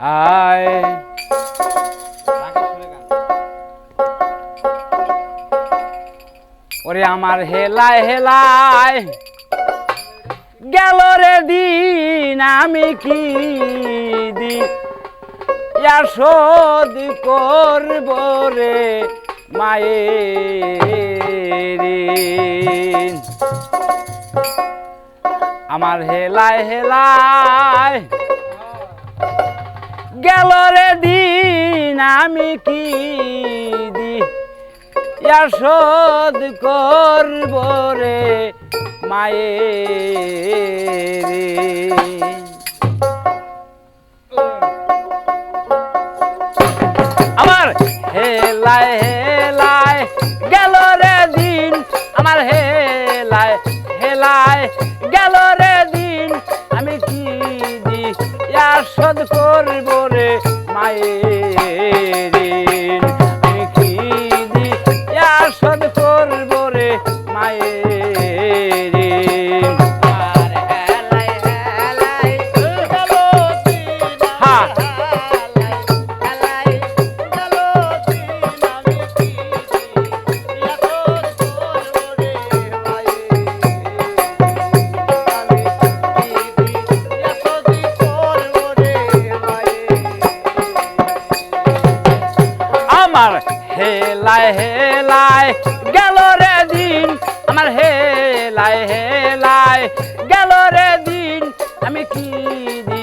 আয় ওরে আমার হেলায় হেলায় গেল রে দিন, আমি কি দি শোধ করব রে মায়ের। আমার হেলায় হেলায় গেল রে দিন, আমি কি দি করব রে ঋণ। আমার হেলায় হেলায় গেল রে দিন, আমার হেলায় হেলায় গেল রে দিন, আমি কি দি শোধ করব হেলায় হেলায়, গেল রে দিন, আমার হেলায় হেলায়, গেল রে দিন, আমি কি দি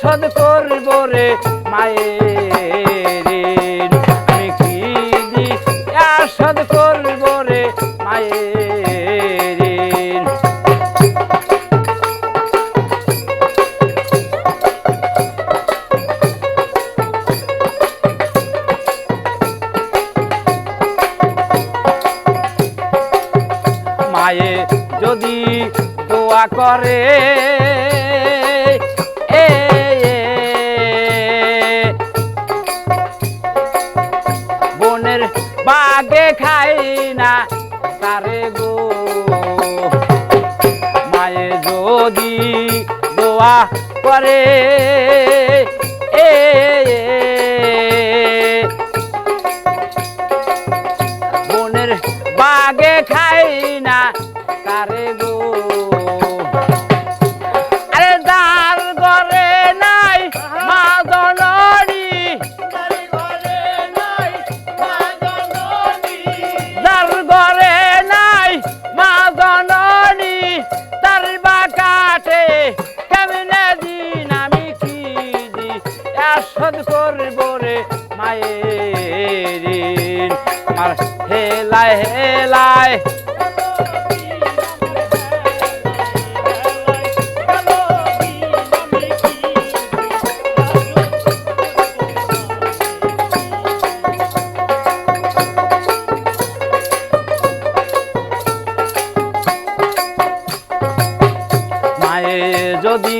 শোধ করব রে মায়ের। আমি কি দি শোধ করব রে মায়ের যদি দোয়া করে বনের বাগে খাই না তারে গো। মায়ে যদি দোয়া করে বনের বাগে খাই কারে গো আরে দার ঘরে নাই মা জননী দার ঘরে নাই মা জননী, তার বা কাটে, কেমনে দিন আমি কি দি শোধ করব রে মায়ের। আমার হেলায় হেলায় যদি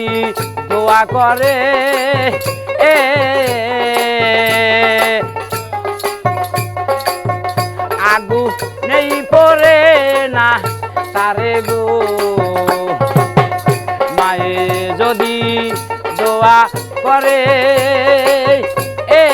দোয়া করে, এ আগু নেই পরে না তারে গো। মায়ে যদি দোয়া করে, এ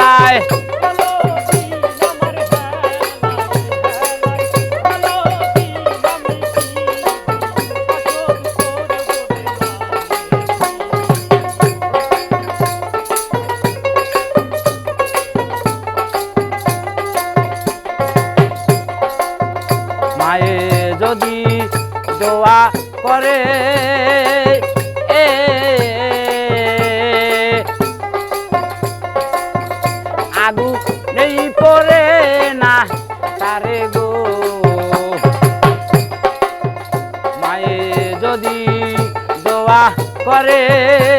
হেলায় মায়ে যদি দোয়া করে করে